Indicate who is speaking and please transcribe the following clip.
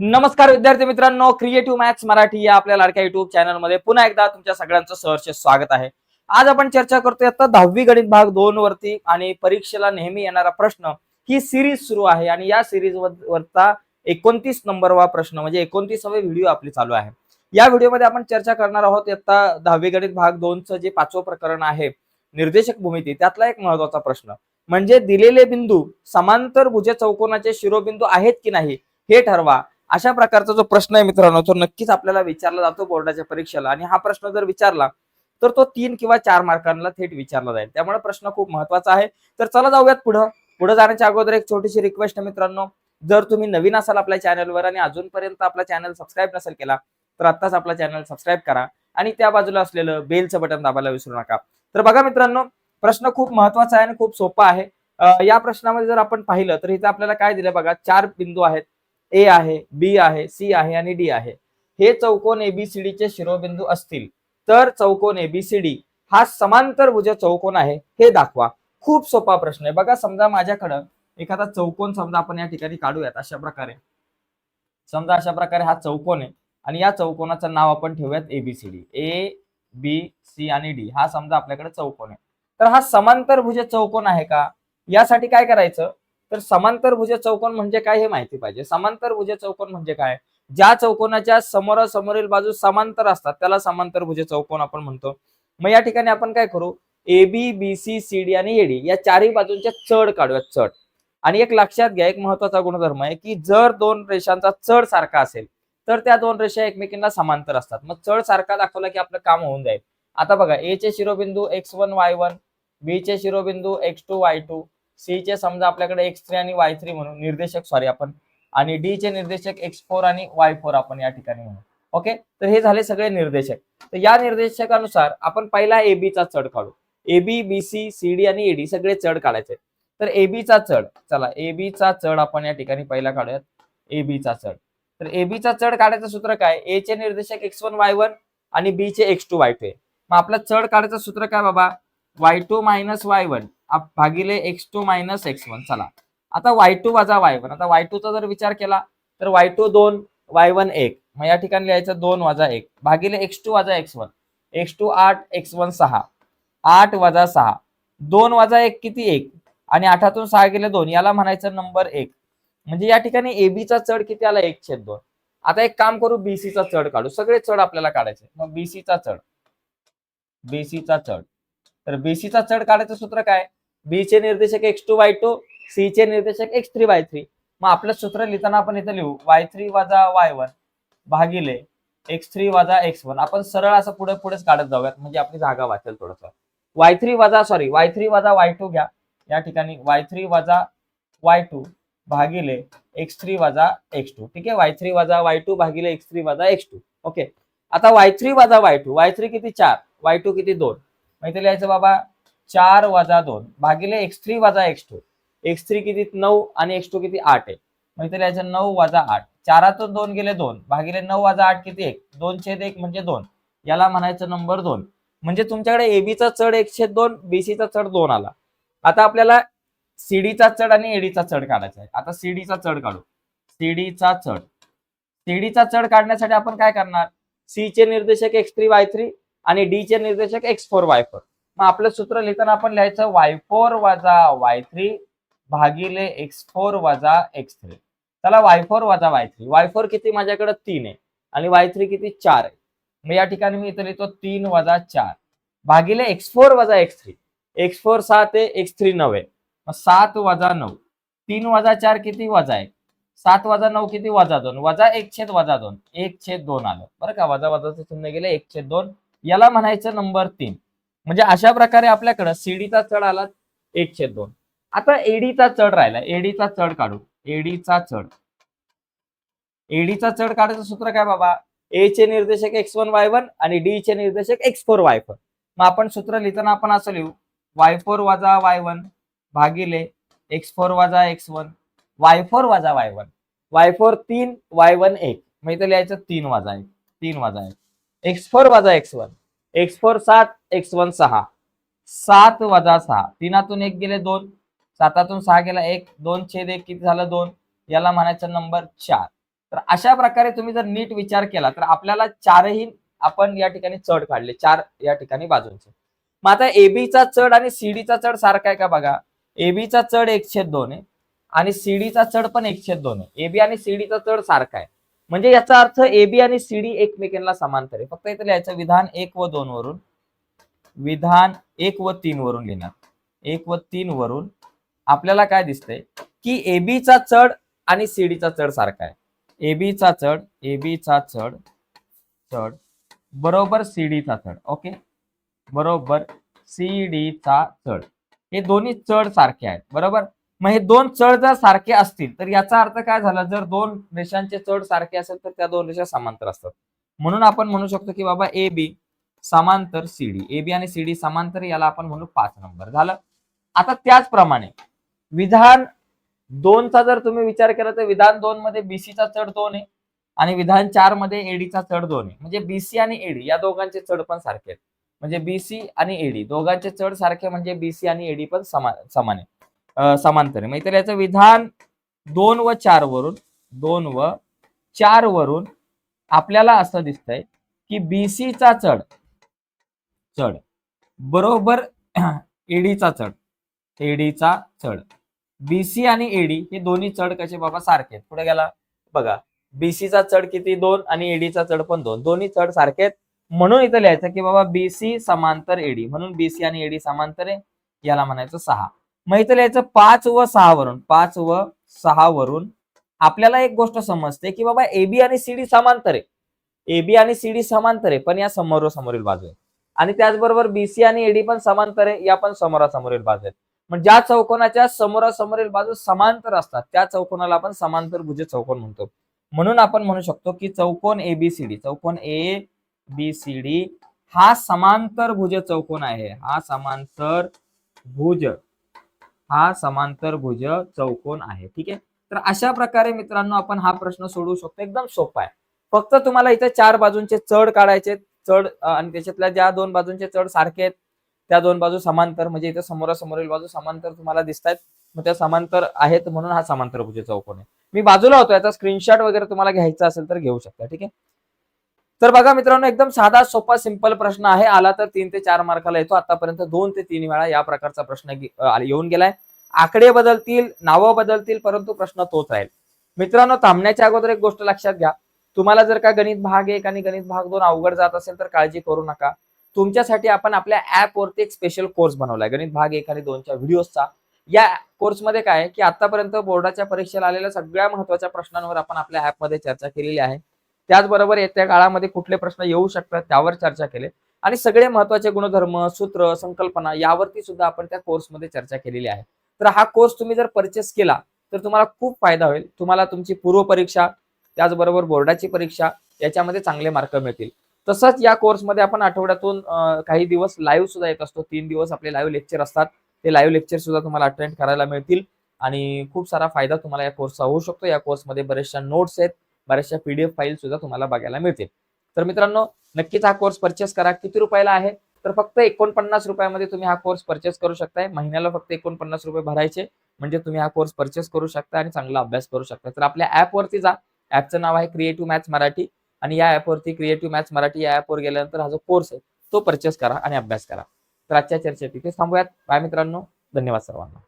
Speaker 1: नमस्कार विद्यार्थी मित्रांनो क्रिएटिव्ह मॅथ्स मराठी या आपल्या लाडक्या युट्यूब चॅनलमध्ये पुन्हा एकदा तुमच्या सगळ्यांचं सहर्ष स्वागत आहे. आज आपण चर्चा करतोय आता दहावी गणित भाग दोन वरती आणि परीक्षेला नेहमी येणारा प्रश्न ही सिरीज सुरू आहे आणि या सिरीज वरचा एकोणतीस नंबरवा प्रश्न म्हणजे एकोणतीसावे व्हिडिओ आपली चालू आहे. या व्हिडिओमध्ये आपण चर्चा करणार आहोत आता दहावी गणित भाग दोनचं जे पाचवं प्रकरण आहे निर्देशक भूमिती त्यातला एक महत्त्वाचा प्रश्न म्हणजे दिलेले बिंदू समांतर भुज चौकोनाचे शिरोबिंदू आहेत की नाही हे ठरवा. अशा प्रकारचा जो प्रश्न आहे मित्रांनो तो नक्कीच आपल्याला विचारला जातो बोर्डाच्या परीक्षेला. आणि हा प्रश्न जर विचारला तर तो तीन किंवा चार मार्कांना थेट विचारला जाईल. त्यामुळे प्रश्न खूप महत्त्वाचा आहे. तर चला जाऊयात पुढं. पुढे जाण्याच्या अगोदर एक छोटीशी रिक्वेस्ट आहे मित्रांनो. जर तुम्ही नवीन असाल आपल्या चॅनलवर आणि अजूनपर्यंत आपला चॅनल सबस्क्राईब नसेल केला तर आत्ताच आपला चॅनल सबस्क्राईब करा. आणि त्या बाजूला असलेलं बेलचं बटन दाबायला विसरू नका. तर बघा मित्रांनो प्रश्न खूप महत्त्वाचा आहे आणि खूप सोपा आहे. या प्रश्नामध्ये जर आपण पाहिलं तर इथे आपल्याला काय दिलं बघा चार बिंदू आहेत. ए आहे बी आहे सी आहे आणि डी आहे. हे चौकोन एबीसीडी चे शिरोबिंदू असतील. तर चौकोन एबीसीडी हा समांतर भुज चौकोन आहे. हे दाखवा. खूप सोपा प्रश्न आहे. बघा समजा माझ्याकडं एखादा चौकोन समजा आपण या ठिकाणी काढूयात अशा प्रकारे. समजा अशा प्रकारे हा चौकोन आहे आणि या चौकोनाचं नाव आपण ठेवूयात A B C D A B C आणि डी हा समजा आपल्याकडे चौकोन आहे. तर हा समांतर भुज चौकोन आहे का? यासाठी काय करायचं? तर समांतर भुज चौकोन म्हणजे काय हे माहिती पाहिजे? समांतर भुज चौकोन म्हणजे काय? ज्या चौकोनाच्या समोरासमोरील बाजू समांतर असतात त्याला समांतर भुज चौकोन आपण म्हणतो. मग या ठिकाणी आपण काय करू? A B B C C D आणि एडी या चारही बाजूंच्या चढ काढूयात चढ. आणि एक लक्षात घ्या एक महत्त्वाचा गुणधर्म आहे की जर दोन रेषांचा चढ सारखा असेल तर त्या दोन रेषा एकमेकींना समांतर असतात. मग चढ सारखा दाखवला की आपलं काम होऊन जाईल. आता बघा ए चे शिरोबिंदू X one Y one B चे शिरोबिंदू X two Y two C चे समजा आपल्याकडे एक्स थ्री आणि वाय थ्री म्हणून निर्देशक सॉरी आपण आणि डी चे निर्देशक एक्स फोर आणि वाय फोर आपण या ठिकाणी म्हणू. ओके तर हे झाले सगळे निर्देशक. तर या निर्देशकानुसार आपण पहिला ए चा चढ काढू. A B B C C D आणि एडी सगळे चढ काढायचे. तर ए चा चढ चला ए चा चढ आपण या ठिकाणी पहिला काढूयात. ए चा चढ. तर ए चा चढ काढायचं सूत्र काय? ए चे निर्देशक एक्स वन वाय वन आणि बी चे एक्स टू वाय टू मग आपलं चढ काढायचं सूत्र काय बाबा? Y two minus Y one भागिले X two minus X one चला. आता वाय टू वजा वाय वन आता वाय चा जर विचार केला तर वाय टू दोन वाय वन एक. मग या ठिकाणी लिहायचं दोन वजा एक. भागिले एक्स टू वजा एक्स वन एक्स टू आठ एक्स वन सहा. आठ वजा सहा. दोन वजा एक किती एक? आणि आठातून सहा गेले दोन. याला म्हणायचं नंबर एक. म्हणजे या ठिकाणी एबीचा चढ किती आला? एक छेद दोन. आता एक काम करू बीसीचा चढ काढू. सगळे चढ आपल्याला काढायचे. मग बीसीचा चढ. बीसीचा चढ. तर बीसीचा चढ काढायचं सूत्र काय? बी चे निर्देशक X two Y two C चे निर्देशक एक्स थ्री वाय थ्री मग आपलं सूत्र लिहिताना आपण इथं लिहू. वाय थ्री वजा वाय वन भागिले एक्स थ्री वजा एक्स वन आपण सरळ असं पुढे पुढेच काढत जाऊयात. म्हणजे आपली जागा वाचेल थोडस. वाय थ्री वजा सॉरी वाय थ्री वजा वाय टू घ्या. या ठिकाणी वाय थ्री वजा वाय टू भागिले एक्स थ्री वजा एक्स टू ठीक आहे? वाय थ्री वजा वाय टू भागिले एक्स थ्री वजा एक्स टू ओके आता वाय थ्री वजा वाय टू वाय थ्री किती? चार. वाय टू किती? दोन. मग इथे लिहायचं बाबा. चार वजा दोन भागिले एक्स थ्री वजा एक्स टू. एक्स थ्री किती नऊ आणि एक्स टू किती आठ आहे. म्हणजे इथे नऊ वजा आठ. चारातून दोन गेले दोन. भागिले नऊ वजा आठ किती एक? दोन छेद एक म्हणजे दोन. याला म्हणायचं नंबर दोन. म्हणजे तुमच्याकडे एबीचा चढ एक छेद दोन बीसीचा चढ दोन आला. आता आपल्याला सीडीचा चढ आणि एडीचा चढ काढायचा आहे. आता सीडीचा चढ काढू. सीडीचा चढ. सीडीचा चढ काढण्यासाठी आपण काय करणार? सी चे निर्देशक एक्स थ्री वाय थ्री आणि डी चे निर्देशक एक्स फोर वाय फोर. मग आपलं सूत्र लिहिताना आपण लिहायचं वाय फोर वजा वाय थ्री भागिले एक्स फोर वजा एक्स थ्री त्याला वाय फोर वजा वाय थ्री वाय फोर किती माझ्याकडे तीन आहे. आणि वाय थ्री किती चार आहे. मग या ठिकाणी मी इथं लिहितो तीन वजा चार. भागिले एक्स फोर वजा एक्स थ्री एक्स फोर सात आहे एक्स थ्री नऊ आहे. मग सात वजा नऊ. तीन वजा चार किती वजा एक? सात वजा नऊ किती वजा दोन? वजा एक छेद वजा दोन. एक छेद दोन आलं. बरं का? वजा वजाचं चिन्ह गेले एक छेद दोन. याला म्हणायचं नंबर तीन. म्हणजे अशा प्रकारे आपल्याकडं सीडीचा चढ आला एक छेद दोन. आता एडीचा चढ राहिला. एडीचा चढ काढू. एडीचा चढ. एडीचा चढ काढायचं सूत्र काय बाबा? ए चे निर्देशक एक्स वन वाय वन आणि डी चे निर्देशक एक्स फोर वाय फोर मग आपण सूत्र लिहिताना आपण असं लिहू. वाय फोर वजा वाय वन भागिले एक्स फोर वजा एक्स वन वाय फोर वजा वाय वन वाय फोर तीन वाय वन एक. मग इथं लिहायचं तीन वाजा एक. तीन वाजा एक. एक्स फोर वजा एक्स वन एक्स फोर सात एक्स वन सहा. सात वजा सहा. तीनातून एक गेले दोन. सातातून सहा गेला एक. दोन छेद एक किती झालं दोन? याला म्हणायचं नंबर चार. तर अशा प्रकारे तुम्ही जर नीट विचार केला तर आपल्याला चारही आपण या ठिकाणी चढ काढले. चार या ठिकाणी बाजूंचे. मग आता एबीचा चढ आणि सीडीचा चढ सारखा आहे का बघा? एबीचा चढ एकशे दोन आहे आणि सीडीचा चढ पण एकशे दोन आहे. एबी आणि सीडीचा चढ सारखा आहे. म्हणजे याचा अर्थ एबी आणि सीडी एकमेकांना समांतर आहे. फक्त इथे लिहायचं विधान एक व दोन वरून विधान एक व तीन वरून लिहिणार. एक व तीन वरून आपल्याला काय दिसतंय? की एबीचा चढ आणि सीडीचा चढ सारखा आहे. एबीचा चढ एबीचा चढ चढ. बरोबर सीडीचा चढ ओके? बरोबर सीडीचा चढ. हे दोन्ही चढ सारखे आहेत बरोबर? मग हे दोन चढ जर सारखे असतील तर याचा अर्थ काय झाला? जर दोन रेषांचे चढ सारखे असेल तर त्या दोन रेषा समांतर असतात. म्हणून आपण म्हणू शकतो की बाबा ए बी समांतर सीडी ए बी आणि सीडी समांतर याला आपण म्हणू पाच नंबर. झालं? आता त्याचप्रमाणे विधान दोनचा जर तुम्ही विचार केला तर विधान दोन मध्ये बीसीचा चढ दोन आहे आणि विधान चारमध्ये एडीचा चढ दोन आहे. म्हणजे बीसी आणि एडी या दोघांचे चढ पण सारखे आहेत. म्हणजे बीसी आणि एडी दोघांचे चढ सारखे म्हणजे बीसी आणि एडी पण समान समान आहे समांतर आहे. म्हणजे तर याचं विधान दोन व चार वरून दोन व चार वरून आपल्याला असं दिसतंय की बीसीचा चढ चढ बरोबर एडीचा चढ एडीचा चढ. बीसी आणि एडी हे दोन्ही चढ कसे बाबा सारखे आहेत? पुढे गेला बघा. बीसीचा चढ किती? दोन आणि एडीचा चढ पण दोन. दोन्ही चढ सारखे आहेत. म्हणून इथं लिहायचं की बाबा बीसी समांतर एडी म्हणून बीसी आणि एडी समांतर आहे याला म्हणायचं सहा. मग इथं लिहायचं पाच व सहा वरून पाच व सहा वरून आपल्याला एक गोष्ट समजते की बाबा एबी आणि सीडी समांतर. आहे एबी आणि सीडी समांतर आहे पण या समोरासमोरील बाजू आहे आणि त्याचबरोबर बीसी आणि एडी पण समांतर आहे या पण समोरासमोरील बाजू आहेत मग ज्या चौकोनाच्या समोरासमोरील बाजू समांतर असतात त्या चौकोनाला आपण समांतर भुज चौकोन म्हणतो. म्हणून आपण म्हणू शकतो की चौकोन एबीसीडी चौकोन ए बी सी डी हा समांतर भुज चौकोन आहे. हा समांतर भुज. हा समांतर भुज चौकोन आहे. ठीक आहे? तर अशा प्रकारे मित्रांनो आपण हा प्रश्न सोडवू शकतो. एकदम सोपा आहे. फक्त तुम्हाला इथे चार बाजूंचे चढ काढायचे चढ आणि त्याच्यातल्या ज्या दोन बाजूंचे चढ सारखे आहेत त्या दोन बाजू समांतर म्हणजे इथे समोरासमोरील बाजू समांतर तुम्हाला दिसत आहेत मग त्या समांतर आहेत म्हणून हा समांतर भुज चौकोन आहे. मी बाजूला होतो. याचा स्क्रीनशॉट वगैरे तुम्हाला घ्यायचा असेल तर घेऊ शकता. ठीक आहे? तर बघा मित्रांनो एकदम साधा सोपा सिंपल प्रश्न आहे. आला तर तीन ते चार मार्काला येतो. आतापर्यंत दोन ते तीन वेळा या प्रकारचा प्रश्न येऊन गेलाय. आकडे बदलतील नावं बदलतील परंतु प्रश्न तोच राहील. मित्रांनो थांबण्याच्या अगोदर एक गोष्ट लक्षात घ्या. तुम्हाला जर का गणित भाग एक आणि गणित भाग दोन अवघड जात असेल तर काळजी करू नका. तुमच्यासाठी आपण आपल्या ऍप वरती एक स्पेशल कोर्स बनवलाय. गणित भाग एक आणि दोनच्या व्हिडिओचा या कोर्समध्ये काय आहे की आतापर्यंत बोर्डाच्या परीक्षेला आलेल्या सगळ्या महत्त्वाच्या प्रश्नांवर आपण आपल्या ऍपमध्ये चर्चा केलेली आहे. त्याचबरोबर येत्या काळामध्ये कुठले प्रश्न येऊ शकतात त्यावर चर्चा केले. आणि सगळे महत्त्वाचे गुणधर्म सूत्र संकल्पना यावरती सुद्धा आपण त्या कोर्समध्ये चर्चा केलेली आहे. तर हा कोर्स तुम्ही जर परचेस केला तर तुम्हाला खूप फायदा होईल. तुम्हाला तुमची पूर्व परीक्षा त्याचबरोबर बोर्डाची परीक्षा याच्यामध्ये चांगले मार्क मिळतील. तसंच या कोर्समध्ये आपण आठवड्यातून काही दिवस लाईव्ह सुद्धा येत असतो. तीन दिवस आपले लाईव्ह लेक्चर असतात. ते लाईव्ह लेक्चर सुद्धा तुम्हाला अटेंड करायला मिळतील. आणि खूप सारा फायदा तुम्हाला या कोर्सचा होऊ शकतो. या कोर्समध्ये बरेचशा नोट्स आहेत. बऱ्याचशा पीडीएफ फाईल सुद्धा तुम्हाला बघायला मिळतील. तर मित्रांनो नक्कीच हा कोर्स परचेस करा. किती रुपयाला आहे? तर फक्त एकोणपन्नास रुपयामध्ये तुम्ही हा कोर्स परचेस करू शकताय. महिन्याला फक्त एकोणपन्नास रुपये भरायचे. म्हणजे तुम्ही हा कोर्स परचेस करू शकता आणि चांगला अभ्यास करू शकता. तर आपल्या ऍपवरती जा. ऍपचं नाव आहे क्रिएटिव्ह मॅथ्स मराठी. आणि या ऍपवरती क्रिएटिव्ह मॅथ्स मराठी या ऍपवर गेल्यानंतर हा जो कोर्स आहे तो परचेस करा आणि अभ्यास करा. तर आजच्या चर्चेत तिथे थांबूयात. बाय मित्रांनो. धन्यवाद सर्वांना.